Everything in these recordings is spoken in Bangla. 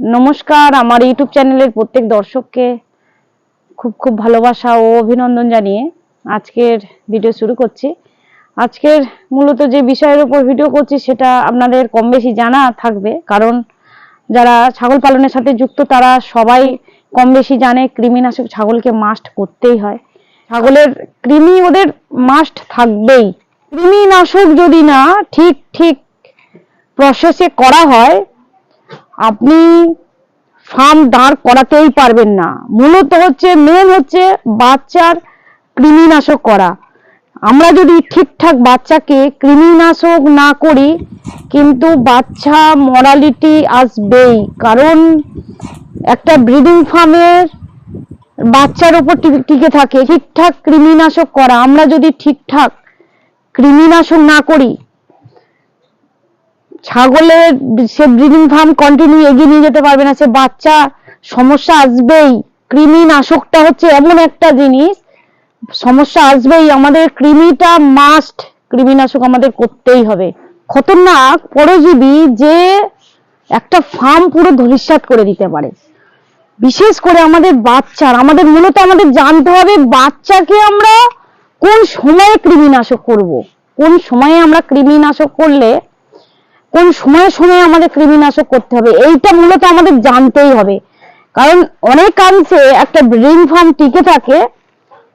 নমস্কার, আমার ইউটিউব চ্যানেলের প্রত্যেক দর্শককে খুব খুব ভালোবাসা ও অভিনন্দন জানিয়ে আজকের ভিডিও শুরু করছি। আজকের মূলত যে বিষয়ের উপর ভিডিও করছি সেটা আপনাদের কম বেশি জানা থাকবে, কারণ যারা ছাগল পালনের সাথে যুক্ত তারা সবাই কম বেশি জানে কৃমিনাশক ছাগলকে মাস্ট করতেই হয়। ছাগলের কৃমি ওদের মাস্ট থাকবেই। কৃমিনাশক যদি না ঠিক ঠিক প্রসেসে করা হয় আপনি ফার্ম দাঁড় করাতেই পারবেন না। মূলত হচ্ছে মেন হচ্ছে বাচ্চার কৃমিনাশক করা। আমরা যদি ঠিকঠাক বাচ্চাকে কৃমিনাশক না করি, কিন্তু বাচ্চা মরালিটি আসবেই। কারণ একটা ব্রিডিং ফার্মের বাচ্চার উপর টিকে থাকে। ঠিকঠাক কৃমিনাশক করা। আমরা যদি ঠিকঠাক কৃমিনাশক না করি ছাগলের সে ব্রিডিং ফার্ম কন্টিনিউ এগিয়ে নিয়ে যেতে পারবে না, সে বাচ্চা সমস্যা আসবেই। কৃমি নাশকটা হচ্ছে এমন একটা জিনিস, সমস্যা আসবেই। আমাদের কৃমিটা মাস্ট কৃমিনাশক আমাদের করতেই হবে। খতরনাক পরজীবী যে একটা ফার্ম পুরো ধূলিসাৎ করে দিতে পারে। বিশেষ করে আমাদের বাচ্চার, আমাদের মূলত আমাদের জানতে হবে বাচ্চাকে আমরা কোন সময়ে কৃমিনাশক করব। কোন সময়ে আমরা কৃমিনাশক করলে কোন সময়ে সময়ে আমাদের কৃমিনাশক করতে হবে, এইটা মূলত আমাদের জানতেই হবে। কারণ অনেকাংশে একটা ব্রিডিং ফার্ম টিকে থাকে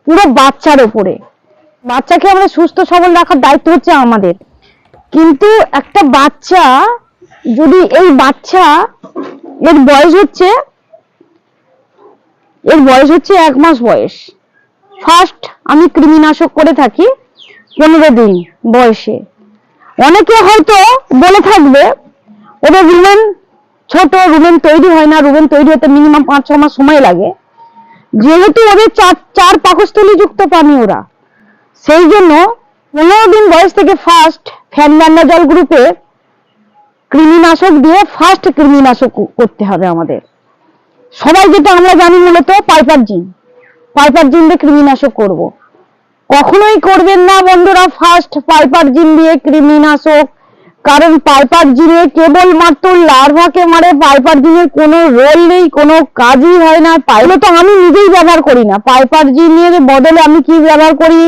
পুরো বাচ্চার ওপরে। বাচ্চাকে আমরা সুস্থ, সবল রাখার দায়িত্ব হচ্ছে আমাদের। কিন্তু একটা বাচ্চা, যদি এই বাচ্চা, এর বয়স হচ্ছে, এর বয়স হচ্ছে এক মাস বয়স। ফার্স্ট আমি কৃমিনাশক করে থাকি পনেরো দিন বয়সে। অনেকে হয়তো বলে থাকবে, ওদের রুমেন, ছোট রুমেন তৈরি হয় না, রুমেন তৈরি হতে মিনিমাম পাঁচ, ছ মাস সময় লাগে। যেহেতু ওদের চার চার পাকস্থলী যুক্ত প্রাণী ওরা। সেই জন্য পনেরো দিন বয়স থেকে ফার্স্ট ফ্যান জল গ্রুপে কৃমিনাশক দিয়ে ফার্স্ট কৃমিনাশক করতে হবে আমাদের। সবাই যেটা আমরা জানি মূলত পাইপার জিন। পাইপার জিন দিয়ে কৃমিনাশক করব। কখনোই করবেন না বন্ধুরা ফার্স্ট পাইপার জিন দিয়ে কৃমিনাশক কারণ পাইপার জিনে কেবল মাত্র লার্ভাকে মারে পাইপার জিনের কোনো রোল নেই, কোনো কাজই হয় না। পাইলে তো আমি নিজেই ব্যবহার করি না। পাইপার জিনের বদলে আমি কি ব্যবহার করি?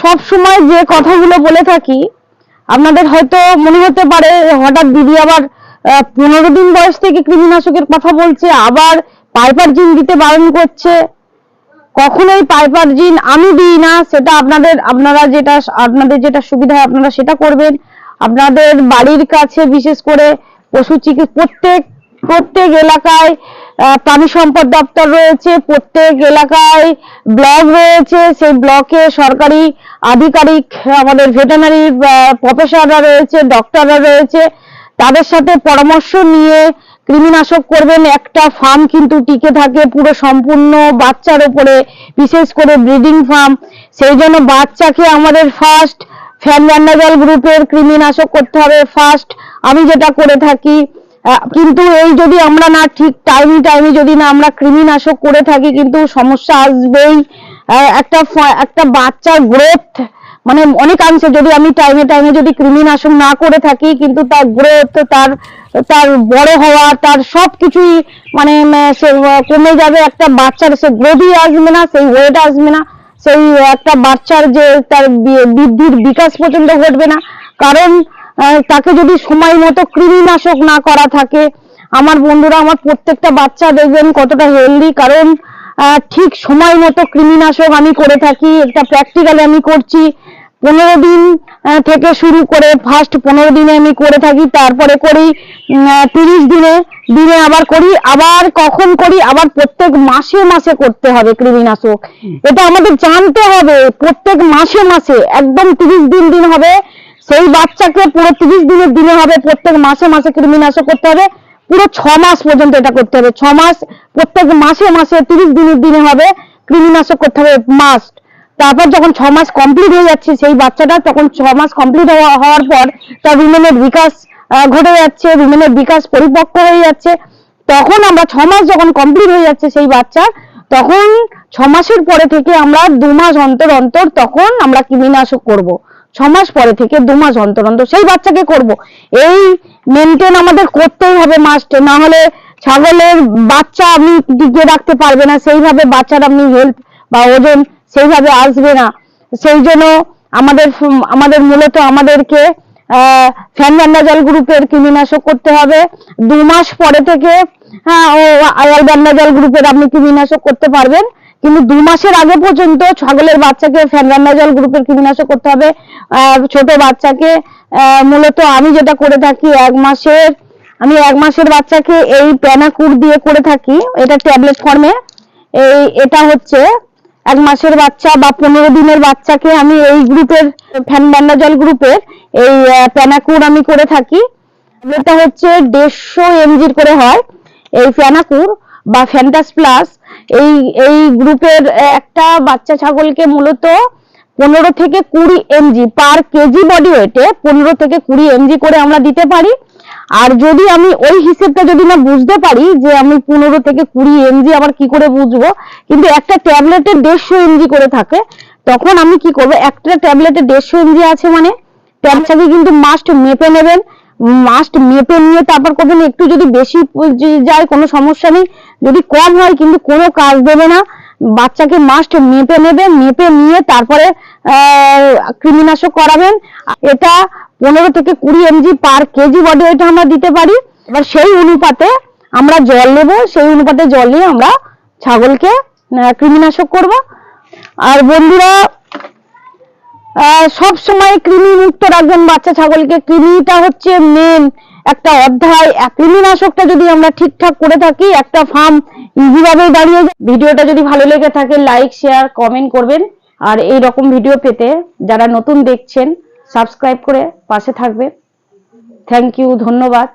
সব সময় যে কথাগুলো বলে থাকি আপনাদের হয়তো মনে হতে পারে, হঠাৎ দিদি আবার পনেরো দিন বয়স থেকে কৃমিনাশকের কথা বলছে, আবার পাইপার জিন দিতে বারণ করছে। কখনোই পাইপার জিন আমি দিই না, সেটা আপনাদের, আপনারা যেটা, আপনাদের যেটা সুবিধা হয় আপনারা সেটা করবেন। আপনাদের বাড়ির কাছে বিশেষ করে পশু চিকিৎসা প্রত্যেক প্রত্যেক এলাকায় প্রাণী সম্পদ দপ্তর রয়েছে, প্রত্যেক এলাকায় ব্লক রয়েছে, সেই ব্লকে সরকারি আধিকারিক, আমাদের ভেটেনারি প্রফেসররা রয়েছে, ডক্টররা রয়েছে। তাদের সাথে পরামর্শ নিয়ে কৃমিনাশক করবেন, একটা ফার্ম কিন্তু টিকে থাকে পুরো সম্পূর্ণ বাচ্চার উপরে, বিশেষ করে ব্রিডিং ফার্ম সেই জন্য বাচ্চাকে আমাদের ফার্স্ট ফ্যান জল গ্রুপের কৃমিনাশক করতে হবে ফার্স্ট আমি যেটা করে থাকি কিন্তু এই যদি আমরা না ঠিক টাইমে টাইমে যদি না আমরা কৃমিনাশক করে থাকি, কিন্তু সমস্যা আসবেই। একটা একটা বাচ্চার গ্রোথ মানে অনেক অনেকাংশে যদি আমি টাইমে টাইমে যদি কৃমিনাশক না করে থাকি, কিন্তু তার গ্রোথ তার তার বড় হওয়া, তার সব কিছুই মানে সে কমে যাবে, একটা বাচ্চার সে গ্রোথই আসবে না, সেই ওয়েট আসবে না, সেই একটা বাচ্চার যে তার বৃদ্ধির বিকাশ পর্যন্ত ঘটবে না। কারণ তাকে যদি সময় মতো কৃমিনাশক না করা থাকে, আমার বন্ধুরা, আমার প্রত্যেকটা বাচ্চা দেখবেন কতটা হেলদি কারণ ঠিক সময় মতো কৃমিনাশক আমি করে থাকি, একটা প্র্যাকটিক্যালি আমি করছি পনেরো দিন থেকে শুরু করে ফার্স্ট পনেরো দিনে আমি করে থাকি তারপরে করি তিরিশ দিনে দিনে আবার করি আবার কখন করি আবার প্রত্যেক মাসে মাসে করতে হবে কৃমিনাশক। এটা আমাদের জানতে হবে প্রত্যেক মাসে মাসে একদম তিরিশ দিন দিন হবে। সেই বাচ্চাকে পুরো তিরিশ দিনের দিনে হবে প্রত্যেক মাসে মাসে কৃমিনাশক করতে হবে। পুরো ছ মাস পর্যন্ত এটা করতে হবে। ছ মাস প্রত্যেক মাসে মাসে তিরিশ দিনের দিনে হবে কৃমিনাশক করতে হবে মাস্ট তারপর যখন ছ মাস কমপ্লিট হয়ে যাচ্ছে, সেই বাচ্চাটা তখন ছ মাস কমপ্লিট হওয়ার পর তার রুমেনের বিকাশ ঘটে যাচ্ছে রুমেনের বিকাশ পরিপক্ক হয়ে যাচ্ছে। তখন আমরা ছ মাস যখন কমপ্লিট হয়ে যাচ্ছে সেই বাচ্চা তখন ছ মাসের পরে থেকে আমরা দু মাস অন্তর অন্তর তখন আমরা কৃমিনাশক করব। ছ মাস পরে থেকে দু মাস অন্তর অন্তর সেই বাচ্চাকে করব। এই মেনটেন আমাদের করতেই হবে মাস্ট না হলে ছাগলের বাচ্চা আপনি টিকে রাখতে পারবে না। সেইভাবে বাচ্চার আপনি হেলথ বা ওজন সেইভাবে আসবে না। সেই জন্য আমাদের আমাদের মূলত আমাদেরকে ফ্যান ব্যান্ডাজল গ্রুপের কৃমিনাশক করতে হবে। দু মাস পরে থেকে হ্যাঁ ও আয়াল ব্যান্ডাজল গ্রুপের আপনি কৃমিনাশক করতে পারবেন। কিন্তু দু মাসের আগে পর্যন্ত ছাগলের বাচ্চাকে ফ্যান ব্যান্ডাজল গ্রুপের কৃমিনাশক করতে হবে। ছোট বাচ্চাকে মূলত আমি যেটা করে থাকি, এক মাসের, আমি এক মাসের বাচ্চাকে এই প্যানাকুর দিয়ে করে থাকি, এটা ট্যাবলেট ফর্মে। এই, এটা হচ্ছে এক মাসের বাচ্চা বা পনেরো দিনের বাচ্চাকে আমি এই গ্রুপের ফ্যান ব্যান্ডাজল গ্রুপের এই প্যানাকুর আমি করে থাকি। এটা হচ্ছে দেড়শো এমজির করে হয় এই ফ্যানাকুর বা ফ্যান্টাস প্লাস। এই এই গ্রুপের একটা বাচ্চা ছাগলকে মূলত পনেরো থেকে কুড়ি এমজি পার কেজি বডি ওয়েটে পনেরো থেকে কুড়ি এমজি করে আমরা দিতে পারি। আর যদি আমি ওই হিসেবটা যদি না বুঝতে পারি যে আমি পনেরো থেকে কুড়ি এমজি আবার কি করে বুঝব, কিন্তু একটা ট্যাবলেটে দেড়শো এমজি করে থাকে, তখন আমি কি করব? একটা ট্যাবলেটে দেড়শো এমজি আছে মানে? ট্যাবলেটটাকে কিন্তু মাস্ট মেপে নেবেন মাস্ট মেপে নিয়ে তারপর করবেন একটু যদি বেশি যায়, কোনো সমস্যা নেই। যদি কম হয় কিন্তু কোনো কাজ দেবে না। বাচ্চাকে মাস্ট মেপে নেবে মেপে নিয়ে তারপরে কৃমিনাশক করাবেন। এটা পনেরো থেকে কুড়ি mg per kg body weight আমরা দিতে পারি। এবার সেই অনুপাতে আমরা জল নেব, সেই অনুপাতে জল নিয়ে আমরা ছাগলকে কৃমিনাশক করব। আর বন্ধুরা সব সময় কৃমি মুক্ত রাখবেন বাচ্চা ছাগলকে। কৃমিটা হচ্ছে মেন একটা অধ্যায়। কৃমিনাশকটা যদি আমরা ঠিকঠাক করে থাকি, একটা ফার্ম ইজিভাবে দাঁড়িয়ে ভিডিওটা যদি ভালো লেগে থাকে লাইক শেয়ার কমেন্ট করবেন। আর এই রকম ভিডিও পেতে যারা নতুন দেখছেন সাবস্ক্রাইব করে পাশে থাকবে। থ্যাংক ইউ ধন্যবাদ।